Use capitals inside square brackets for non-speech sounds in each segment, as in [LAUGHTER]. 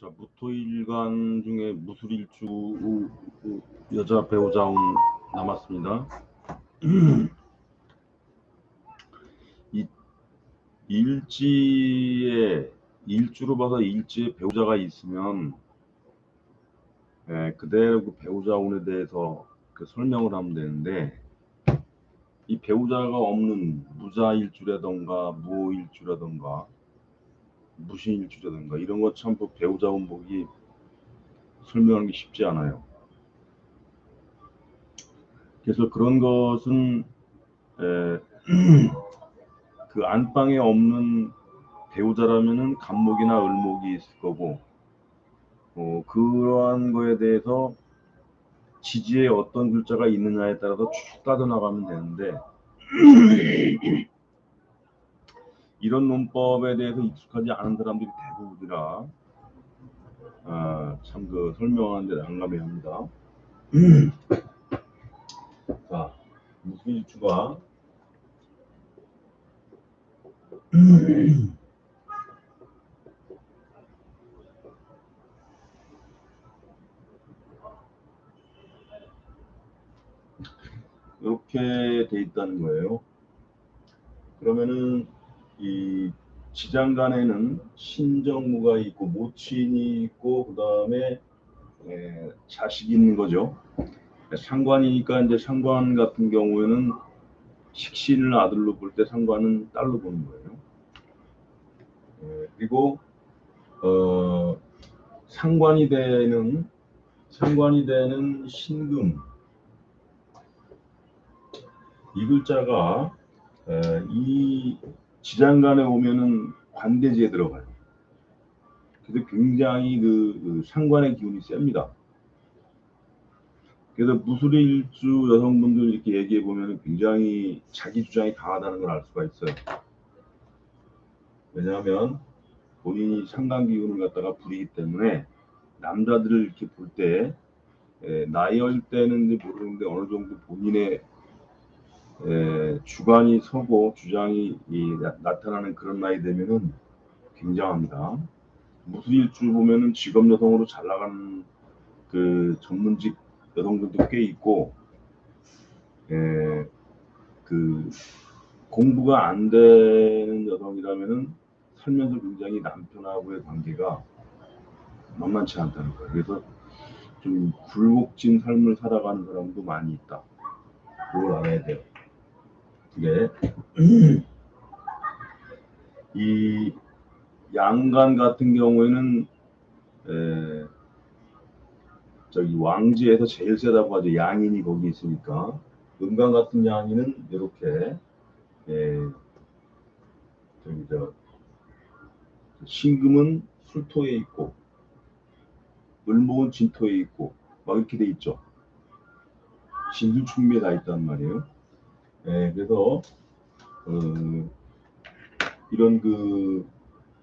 자, 무토일간 중에 무술일주 여자 배우자운 남았습니다. 이 일지에 일주로 봐서 일지에 배우자가 있으면 예, 그대로 그 배우자 운에 대해서 그 설명을 하면 되는데 이 배우자가 없는 무자일주라던가 무오일주라던가 무신일주라든가 이런 것참 그 배우자 운복이 설명하는 게 쉽지 않아요. 그래서 그런 것은 에, [CLEARS THROAT] 그 안방에 없는 배우자라면은 간목이나 을목이 있을 거고 어, 그러한 거에 대해서 지지에 어떤 글자가 있느냐에 따라서 쭉 따져 나가면 되는데 [CLEARS THROAT] 이런 논법에 대해서 익숙하지 않은 사람들이 대부분이라 아, 참 그 설명하는데 난감해 합니다. [CLEARS THROAT] 자, 무슨 일주가 [CLEARS THROAT] 이렇게 돼 있다는 거예요. 그러면은 이 지장간에는 신정무가 있고 모친이 있고 그 다음에 자식이 있는 거죠. 상관이니까 이제 상관 같은 경우에는 식신을 아들로 볼 때 상관은 딸로 보는 거예요. 에, 그리고 어, 상관이 되는 상관이 되는 신금 이 글자가 에, 이 지장간에 오면은 관대지에 들어가요. 그래서 굉장히 그, 그 상관의 기운이 셉니다. 그래서 무술일주 여성분들 이렇게 얘기해 보면 굉장히 자기 주장이 강하다는 걸 알 수가 있어요. 왜냐하면 본인이 상관 기운을 갖다가 부리기 때문에 남자들을 이렇게 볼 때 나이 어릴 때는 모르는데 어느 정도 본인의 에, 주관이 서고 주장이 이, 나, 타나는 그런 나이 되면은 굉장합니다. 무술일주 보면은 직업 여성으로 잘 나가는 그 전문직 여성들도 꽤 있고, 에, 그 공부가 안 되는 여성이라면은 살면서 굉장히 남편하고의 관계가 만만치 않다는 거예요. 그래서 좀 굴곡진 삶을 살아가는 사람도 많이 있다. 그걸 알아야 돼요. 네. [CLEARS THROAT] 이 양간 같은 경우에는 에, 저기 왕지에서 제일 세다고 하죠. 양인이 거기 있으니까 음간 같은 양인은 이렇게 에, 저기 저 신금은 술토에 있고 을목은 진토에 있고 막 이렇게 돼 있죠. 신수충미에 다 있단 말이에요. 예, 그래서 어, 이런 그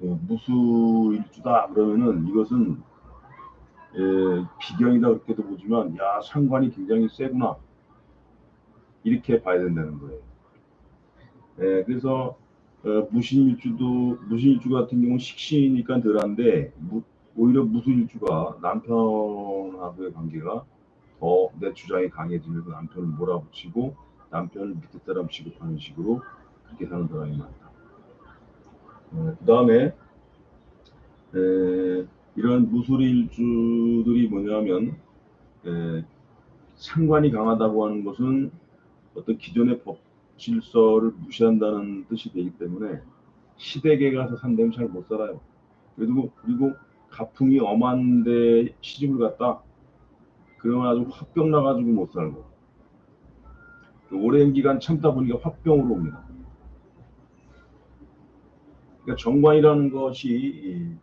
어, 무수일주다 그러면은 이것은 예, 비경이다 그렇게도 보지만 야 상관이 굉장히 세구나 이렇게 봐야 된다는 거예요. 예, 그래서 어, 무신일주도 무신일주 같은 경우는 식신이니까 덜한데 무, 오히려 무수일주가 남편하고의 관계가 더 내 주장이 강해지면서 남편을 몰아붙이고 남편을 밑에 사람 취급하는 식으로 그렇게 사는 사람이 많다. 어, 그 다음에 이런 무술일주들이 뭐냐면 에, 상관이 강하다고 하는 것은 어떤 기존의 법 질서를 무시한다는 뜻이 되기 때문에 시댁에 가서 산다면 잘 못 살아요. 그리고 그리고 가풍이 엄한데 시집을 갔다 그러면 아주 화병 나가지고 못 살고 오랜 기간 참다 보니까 화병으로 옵니다. 그러니까 정관이라는 것이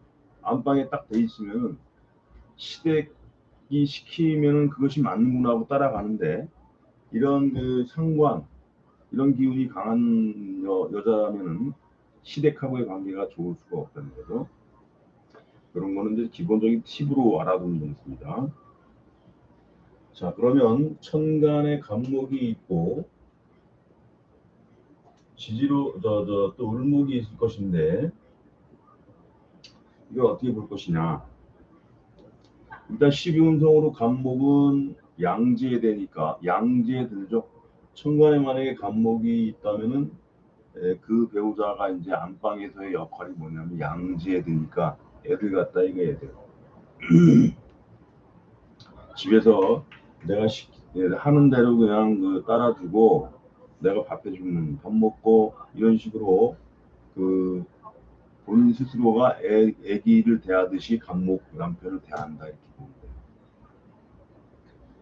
안방에 딱 돼 있으면 시댁이 시키면 그것이 맞는구나 하고 따라가는데 이런 그 상관 이런 기운이 강한 여, 여자라면은 시댁하고의 관계가 좋을 수가 없다는 거죠. 그런 거는 이제 기본적인 팁으로 알아두는 게 있습니다. 자, 그러면 천간에 감목이 있고 지지로 저 저 또 을목이 있을 것인데 이걸 어떻게 볼 것이냐. 일단 12운성으로 간목은 양지에 되니까 양지에 들죠. 천간에 만약에 간목이 있다면은 에, 그 배우자가 이제 안방에서의 역할이 뭐냐면 양지에 드니까 애들 갖다 이거 애들 [CLEARS THROAT] 집에서 내가 시, 예, 하는 대로 그냥 그 따라주고 내가 밥 해주는 밥 먹고 이런 식으로 그 본인 스스로가 애, 애기를 대하듯이 감목 남편을 대한다 이렇게 돼요.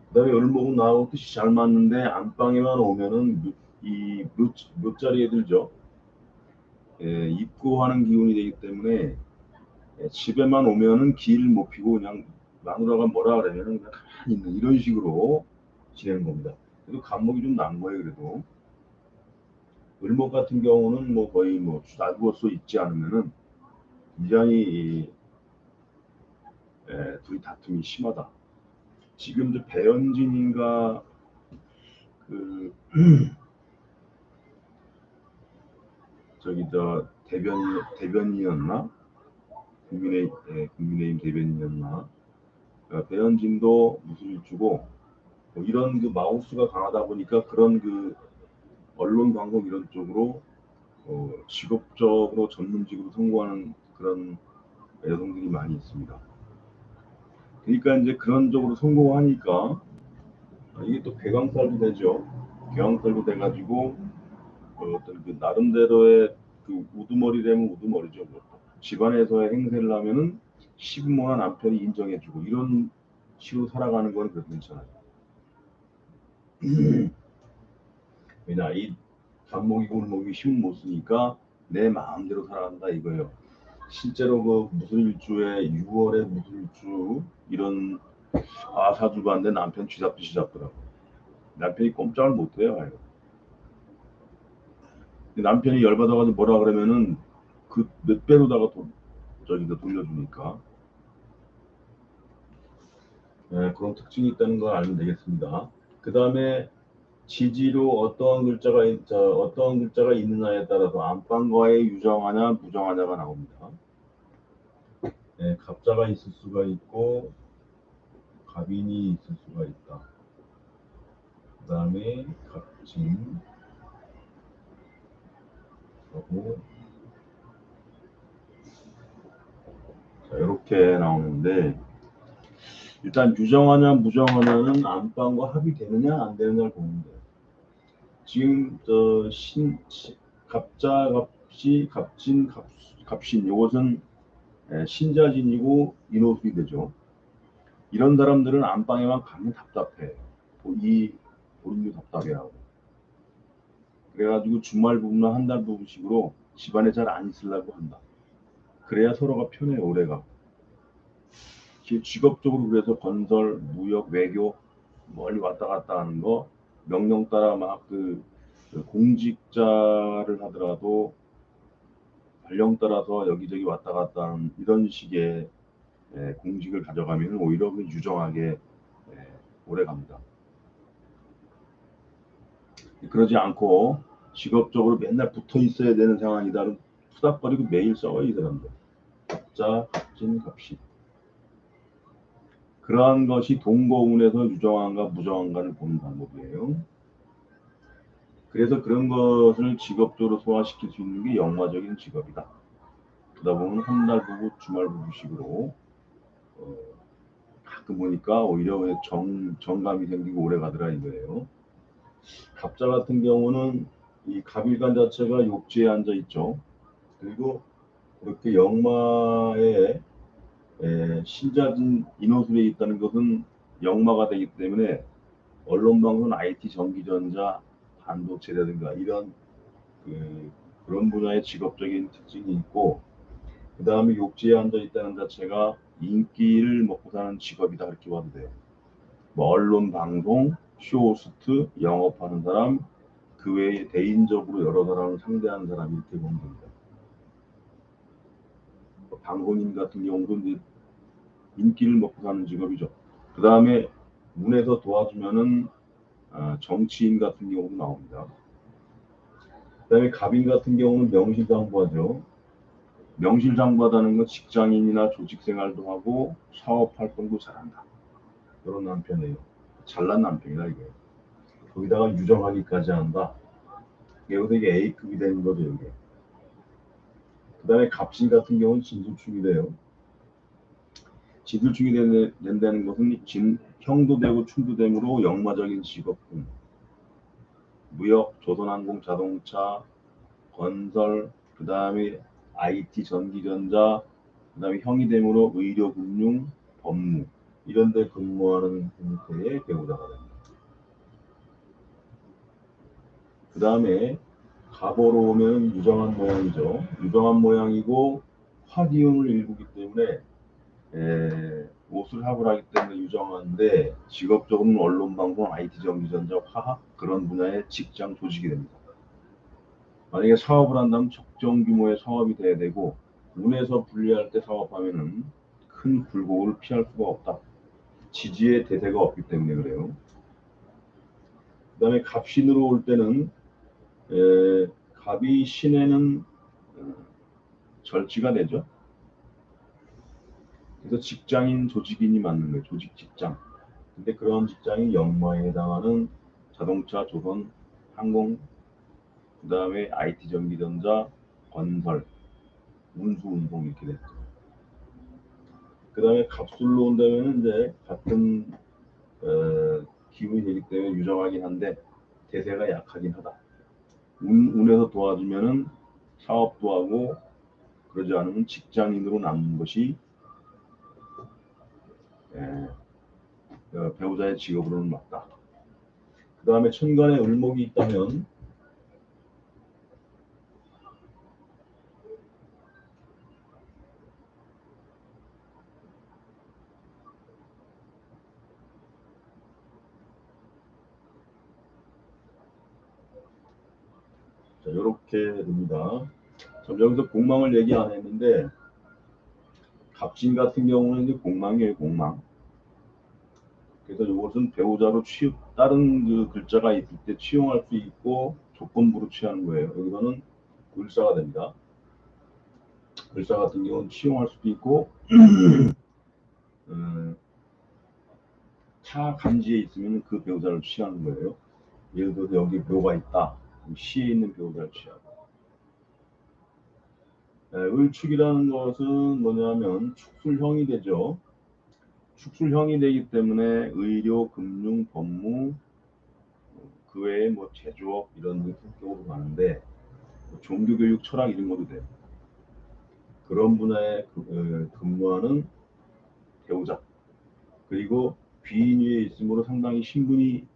그다음에 을목은 나하고 뜻이 잘 맞는데 안방에만 오면은 이몇 몇 자리에 들죠. 예, 입고하는 기운이 되기 때문에 예, 집에만 오면은 기를 못 피고 그냥 마누라가 뭐라 그러면은 그냥 가만히 있는 이런 식으로 지내는 겁니다. 그래도 감목이 좀 난 거예요, 그래도. 을목 같은 경우는 뭐 거의 뭐 날부어서 있지 않으면은 굉장히 예, 둘이 다툼이 심하다. 지금 저 배현진인가 그 [CLEARS THROAT] 저기 저 대변 대변이었나 국민의 예, 국민의힘 대변이었나 배현진도 무술 주고 뭐 이런 그 마우스가 강하다 보니까 그런 그 언론 방송 이런 쪽으로 어, 직업적으로 전문직으로 성공하는 그런 여성들이 많이 있습니다. 그러니까 이제 그런 쪽으로 성공하니까 이게 또 개강살도 되죠. 개강살도 돼가지고 어, 어떤 그 나름대로의 그 우두머리라면 우두머리죠. 뭐. 집안에서의 행세를 하면은 시부모나 남편이 인정해주고 이런 식으로 살아가는 건 그래도 괜찮아요. [CLEARS THROAT] 왜냐 이 간목이 골목이 힘을 못 쓰니까 내 마음대로 살아간다 이거예요. 실제로 그 무술일주에 6월에 무술일주 이런 아사주가 한데 남편 쥐잡듯이 잡더라고. 남편이 꼼짝을 못해요. 아유. 남편이 열받아가지고 뭐라 그러면은 그 몇 배로다가 돈 저기다 돌려주니까 네, 그런 특징이 있다는 걸 알면 되겠습니다. 그 다음에 지지로 어떠한 글자가 있- 저, 어떠한 글자가 있느냐에 따라서 안방과의 유정하냐 무정하냐가 나옵니다. 네, 갑자가 있을 수가 있고 갑인이 있을 수가 있다. 그 다음에 갑진 하고 자 이렇게 나오는데 일단 유정하냐 무정하냐는 안방과 합이 되느냐 안 되느냐를 보는 거예요. 지금 저 신 갑자 갑시 갑진 갑, 갑신 이것은 예, 신자진이고 인호술이 되죠. 이런 사람들은 안방에만 가면 답답해. 뭐이 본인도 답답해하고. 그래가지고 주말 부부나 한 달 부부식으로 집안에 잘 안 있으려고 한다. 그래야 서로가 편해 오래가. 지- 직업적으로 그래서 건설, 무역, 외교 멀리 왔다 갔다 하는 거 명령 따라 막그 그 공직자를 하더라도 발령 따라서 여기저기 왔다 갔다 하는 이런 식의 예, 공직을 가져가면 오히려 그 유정하게 예, 오래 갑니다. 그러지 않고 직업적으로 맨날 붙어 있어야 되는 상황이다. 투닥거리고 매일 써요 이 사람들. 갑자, 갑진, 갑시. 그러한 것이 동거운에서 유정한가 무정한가를 보는 방법이에요. 그래서 그런 것을 직업적으로 소화시킬 수 있는 게 영화적인 직업이다. 그러다 보면 한달 부부, 주말 부부식으로 어, 가끔 보니까 오히려 왜 정, 정감이 생기고 오래 가더라 이거예요. 갑자 같은 경우는 이 갑일간 자체가 욕지에 앉아 있죠. 그리고 그렇게 영마에 에, 신자진 인호술에 있다는 것은 영마가 되기 때문에 언론방송, IT, 전기전자, 반도체라든가 이런 그, 그런 분야의 직업적인 특징이 있고 그 다음에 욕지에 앉아 있다는 자체가 인기를 먹고 사는 직업이다 이렇게 봐도 돼요. 뭐 언론, 방송, 쇼호스트, 영업하는 사람, 그 외에 대인적으로 여러 사람을 상대하는 사람 이렇게 보면 됩니다. 뭐 방송인 같은 경우도 이제 인기를 먹고 사는 직업이죠. 그 다음에 문에서 도와주면은 아, 정치인 같은 경우도 나옵니다. 그 다음에 갑인 같은 경우는 명실상부하죠. 명실상부하다는 건 직장인이나 조직 생활도 하고 사업 활동도 잘한다. 그런 남편이에요. 잘난 남편이다 이게. 거기다가 유정하기까지 한다. 여기서 이게 A급이 되는 거죠 이게. 그 다음에 갑신 같은 경우는 진술충이 돼요. 진술충이 된- 된다는 것은 진, 형도 되고 충도 되므로 역마적인 직업군. 무역, 조선항공, 자동차, 건설, 그 다음에 IT, 전기전자, 그 다음에 형이 되므로 의료, 금융, 법무 이런 데 근무하는 형태의 배우자가 됩니다. 그 다음에 갑오로 오면 유정한 모양이죠. 유정한 모양이고 화기운을 일구기 때문에 에, 옷을 합을 하기 때문에 유정한데 직업적으로는 언론방송, IT, 전기전자, 화학 그런 분야의 직장 조직이 됩니다. 만약에 사업을 한다면 적정 규모의 사업이 돼야 되고 운에서 분리할 때 사업하면은 큰 굴곡을 피할 수가 없다. 지지의 대세가 없기 때문에 그래요. 그 다음에 갑신으로 올 때는 에, 갑이 신에는 어, 절지가 되죠. 그래서 직장인 조직인이 맞는 거예요. 조직 직장. 근데 그런 직장이 역마에 해당하는 자동차, 조선, 항공, 그 다음에 IT 전기전자, 건설, 운수, 운송 이렇게 됐죠. 그 다음에 갑술로 온다면 이제 같은 어, 기운이 되기 때문에 유정하긴 한데 대세가 약하긴 하다. 운, 운에서 도와주면은 사업도 하고 그러지 않으면 직장인으로 남는 것이 예, 어, 배우자의 직업으로는 맞다. 그 다음에 천간에 을목이 있다면 자, 이렇게 됩니다. 자, 여기서 공망을 얘기 안 했는데 갑진 같은 경우는 이제 공망이에요, 공망. 그래서 이것은 배우자로 취 다른 그 글자가 있을 때 취용할 수 있고 조건부로 취하는 거예요. 여기서는 을사가 됩니다. 을사 같은 경우는 취용할 수도 있고 [CLEARS THROAT] 음, 타 간지에 있으면 그 배우자를 취하는 거예요. 예를 들어서 여기 묘가 있다. 시에 있는 배우자를 취하고. 네, 을축이라는 것은 뭐냐면 축술형이 되죠. 축술형이 되기 때문에 의료, 금융, 법무, 그 외에 뭐 제조업 이런 게 성격으로 가는데 뭐 종교교육, 철학 이런 것도 돼요. 그런 분야에 그- 어, 근무하는 배우자 그리고 귀인 위에 있으므로 상당히 신분이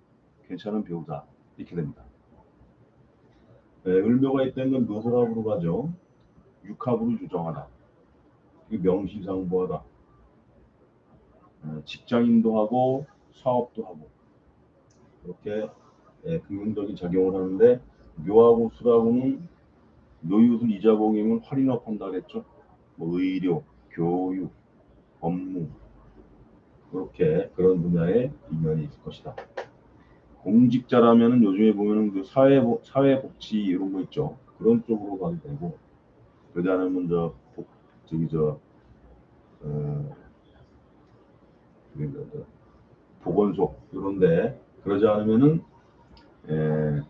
괜찮은 배우자 이렇게 됩니다. 네, 을묘가 있다는 건 묘설합으로 가죠. 육합으로 유정하다. 이게 명실상부하다. 어, 직장인도 하고 사업도 하고 이렇게 예, 긍정적인 작용을 하는데 묘하고 술하고는 묘유술 이자봉이면 활인업한다 그랬죠. 뭐 의료, 교육, 법무 이렇게 그런 분야에 인연이 있을 것이다. 공직자라면은 요즘에 보면은 그 사회 사회복지 이런 거 있죠. 그런 쪽으로 가도 되고 그러지 않으면 저 복, 저기 저 어, 보건소 이런데 그러지 않으면은 에,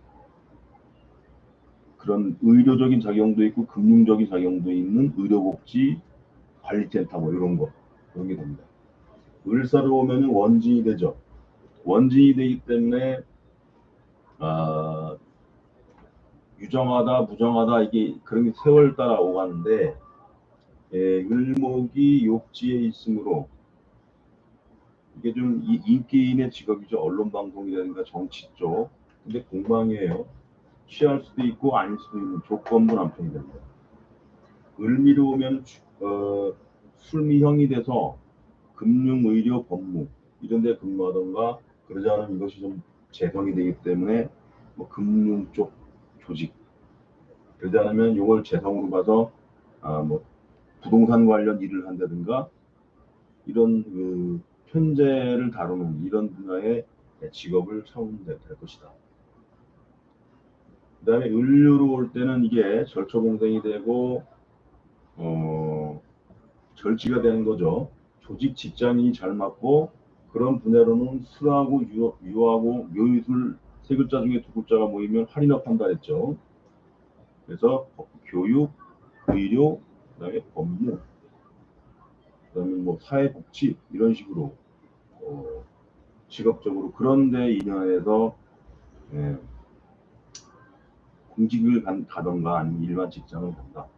그런 의료적인 작용도 있고 금융적인 작용도 있는 의료복지 관리센터 뭐 이런 거 그런 게 됩니다. 을사로 오면은 원진이 되죠. 원진이 되기 때문에 아, 유정하다 무정하다 이게 그런 게 세월 따라 오가는데 예, 을목이 욕지에 있으므로 이게 좀 이- 인기인의 직업이죠. 언론 방송이라든가 정치 쪽. 근데 공방이에요. 취할 수도 있고 아닐 수도 있는 조건부 남편이 됩니다. 을미로 오면 주- 어, 술미형이 돼서 금융, 의료, 법무 이런 데 근무하던가 그러지 않으면 이것이 좀 재성이 되기 때문에 뭐 금융 쪽 조직 그러지 않으면 이걸 재성으로 봐서 아, 뭐 부동산 관련 일을 한다든가 이런 그 현재를 다루는 이런 분야의 직업을 찾으면 될 것이다. 그 다음에 을류로 올 때는 이게 절초봉생이 되고 어, 절치가 되는 거죠. 조직 직장이 잘 맞고 그런 분야로는 수하고 유, 유하고 묘유술 세 글자 중에 두 글자가 모이면 할인업한다 했죠. 그래서 교육, 의료, 그다음에 법무, 그다음에 뭐 사회복지 이런 식으로 어, 직업적으로 그런데 인연해서 예, 공직을 간, 가던가 아니면 일반 직장을 간다.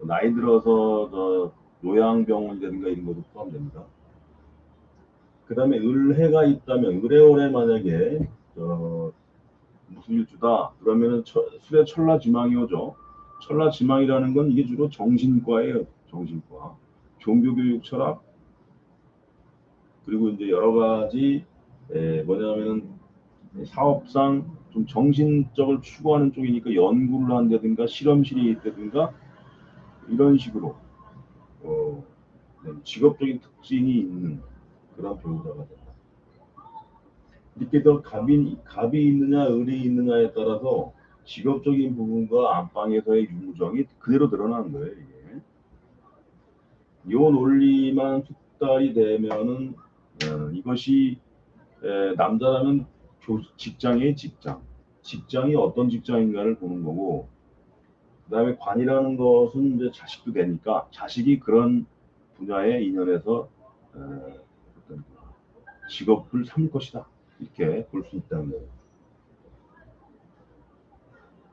나이 들어서 저 요양병원이라든가 이런 것도 포함됩니다. 그 다음에 을해가 있다면 을해월에 만약에 저 무슨 일주다 그러면은 처, 술의 천라지망이 오죠. 천라지망이라는 건 이게 주로 정신과예요. 정신과. 종교교육 철학 그리고 이제 여러 가지 에, 뭐냐면은 사업상 좀 정신적을 추구하는 쪽이니까 연구를 한다든가 실험실이 있다든가 이런 식으로 어, 네, 직업적인 특징이 있는 그런 배우자가 된다. 이렇게 더 갑이, 갑이 있느냐 을이 있느냐에 따라서 직업적인 부분과 안방에서의 유무정이 그대로 드러나는 거예요. 이게. 요 논리만 숙달이 되면은 어, 이것이 에, 남자라면 교, 직장의 직장, 직장이 어떤 직장인가를 보는 거고, 그 다음에 관이라는 것은 이제 자식도 되니까 자식이 그런 분야에 인연해서 에, 어떤 직업을 삼을 것이다 이렇게 볼 수 있다는 거예요.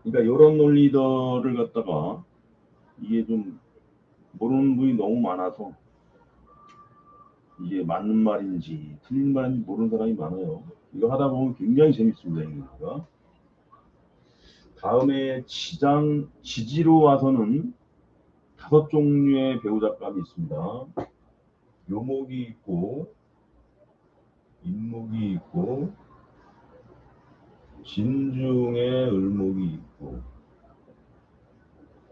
그러니까 이런 논리들을 갖다가 이게 좀 모르는 분이 너무 많아서 이게 맞는 말인지 틀린 말인지 모르는 사람이 많아요. 이거 하다 보면 굉장히 재밌습니다. 이거. 다음에 지장 지지로 와서는 다섯 종류의 배우 작감이 있습니다. 묘목이 있고 인목이 있고 진중에 을목이 있고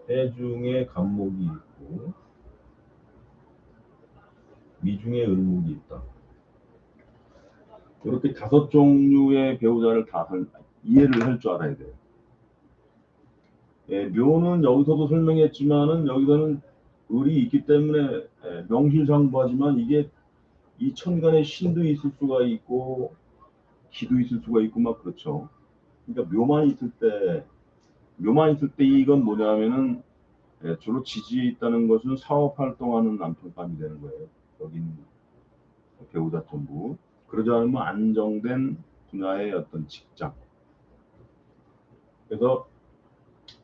해중에 간목이 있고 미중에 을목이 있다. 이렇게 다섯 종류의 배우자를 다 이해를 할 줄 알아야 돼요. 예, 묘는 여기서도 설명했지만은 여기서는 을이 있기 때문에 예, 명실상부하지만 이게 이 천간에 신도 있을 수가 있고 기도 있을 수가 있고 막 그렇죠. 그러니까 묘만 있을 때 묘만 있을 때 이건 뭐냐면은 예, 주로 지지에 있다는 것은 사업 활동하는 남편감이 되는 거예요. 여기는 배우자 전부. 그러지 않으면 안정된 분야의 어떤 직장. 그래서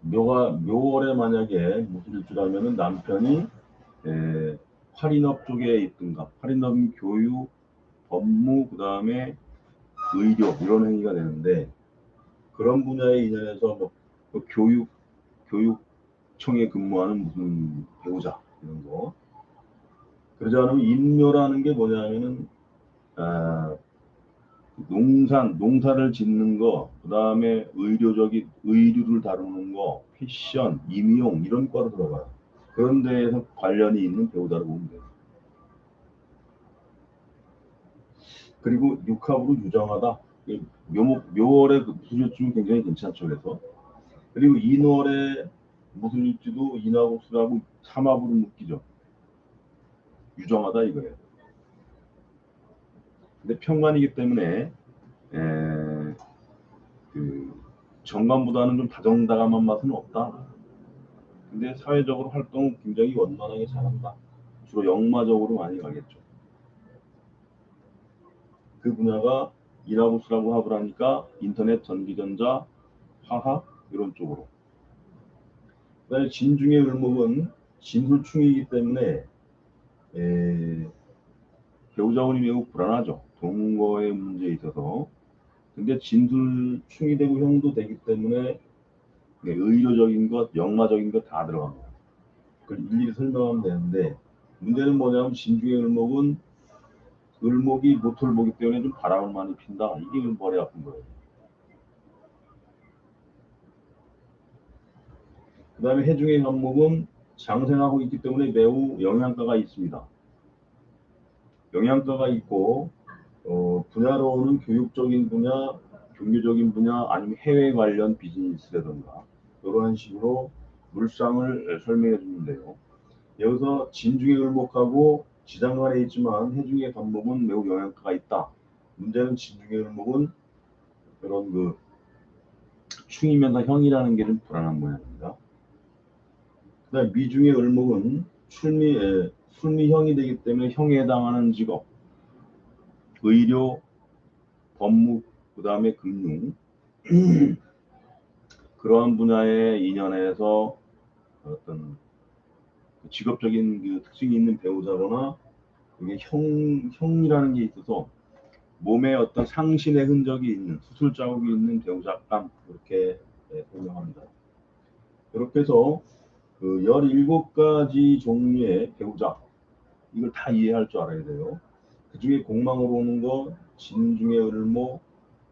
묘가 묘월에 만약에 무슨 일주라면은 남편이 에, 할인업 쪽에 있든가 할인업 교육, 법무, 그 다음에 의료 이런 행위가 되는데 그런 분야에 인연해서 뭐, 뭐 교육 교육청에 근무하는 무슨 배우자 이런 거 그러지 않으면 인묘라는 게 뭐냐면은 아, 농산 농사를 짓는 거, 그 다음에 의료적인 의류를 다루는 거, 패션, 임용 이런 과로 들어가요. 그런 데에서 관련이 있는 배우다라고 보면 돼요. 그리고 육합으로 유정하다. 묘목 묘월의 그 무술일주는 굉장히 괜찮죠. 그래서 그리고 인월의 무술일주도 인하고 술하고 삼합으로 묶이죠. 유정하다 이거예요. 근데 평관이기 때문에 에, 그 정관보다는 좀 다정다감한 맛은 없다. 근데 사회적으로 활동 굉장히 원만하게 잘한다. 주로 역마적으로 많이 가겠죠. 그 분야가 합을 하니까 인터넷, 전기전자, 화학 이런 쪽으로. 그다음에 진중의 을목은 진술충이기 때문에 에, 배우자원이 매우 불안하죠. 동거의 문제에 있어서. 근데 진술충이 되고 형도 되기 때문에 네, 의료적인 것, 역마적인 것 다 들어갑니다. 그걸 일일이 설명하면 되는데 문제는 뭐냐면 진중의 을목은 을목이 보기 때문에 좀 바람을 많이 핀다. 이게 머리 아픈 거예요. 그 다음에 해중의 현목은 장생하고 있기 때문에 매우 영양가가 있습니다. 영양가가 있고 어, 분야로는 교육적인 분야, 종교적인 분야 아니면 해외 관련 비즈니스라든가 이런 식으로 물상을 설명해 주는데요. 여기서 진중에 을목하고 지장간에 있지만 해중의 간목은 매우 영향가가 있다. 문제는 진중의 을목은 그런 그 충이면서 형이라는 게 좀 불안한 모양입니다. 그다음 미중의 을목은 출미 에, 술미형이 되기 때문에 형에 해당하는 직업, 의료, 법무, 그 다음에 금융 [CLEARS THROAT] 그러한 분야의 인연에서 어떤 직업적인 그 특징이 있는 배우자거나 그게 형 형이라는 게 있어서 몸에 어떤 상신의 흔적이 있는 수술 자국이 있는 배우자감 이렇게 예, 설명합니다. 이렇게 해서 그 17가지 종류의 배우자 이걸 다 이해할 줄 알아야 돼요. 그 중에 공망으로 오는 거, 진중의 을모,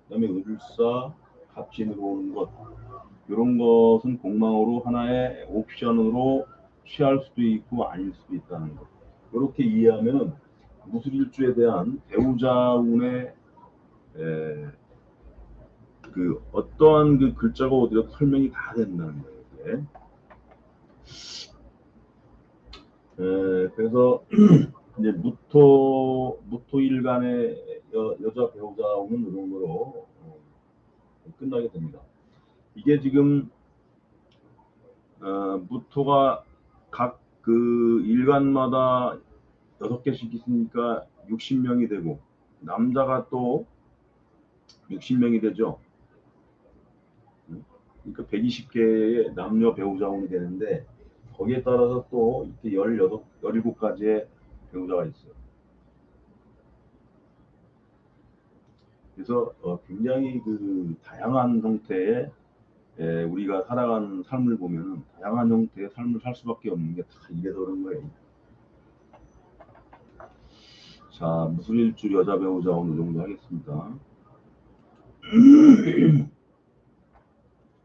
그 다음에 을사, 갑진으로 오는 것 이런 것은 공망으로 하나의 옵션으로 취할 수도 있고 아닐 수도 있다는 것. 이렇게 이해하면은 무술일주에 대한 배우자운의 에, 그 어떠한 그 글자가 어디가 설명이 다 된다는 거예요. 에, 그래서 [CLEARS THROAT] 이제 무토 무토일간의 여, 여자 배우자운은 이런 거로 어, 끝나게 됩니다. 이게 지금 어, 무토가 각 그 일간마다 여섯 개씩 있으니까 60명이 되고 남자가 또 60명이 되죠. 그러니까 120개의 남녀 배우자원이 되는데 거기에 따라서 또 이렇게 18, 17가지의 배우자가 있어요. 그래서 어, 굉장히 그 다양한 형태의 에, 우리가 살아가는 삶을 보면은 다양한 형태의 삶을 살 수밖에 없는 게 다 이래서 그런 거예요. 자, 무술일주 여자 배우자 오늘 정도 하겠습니다. [CLEARS THROAT]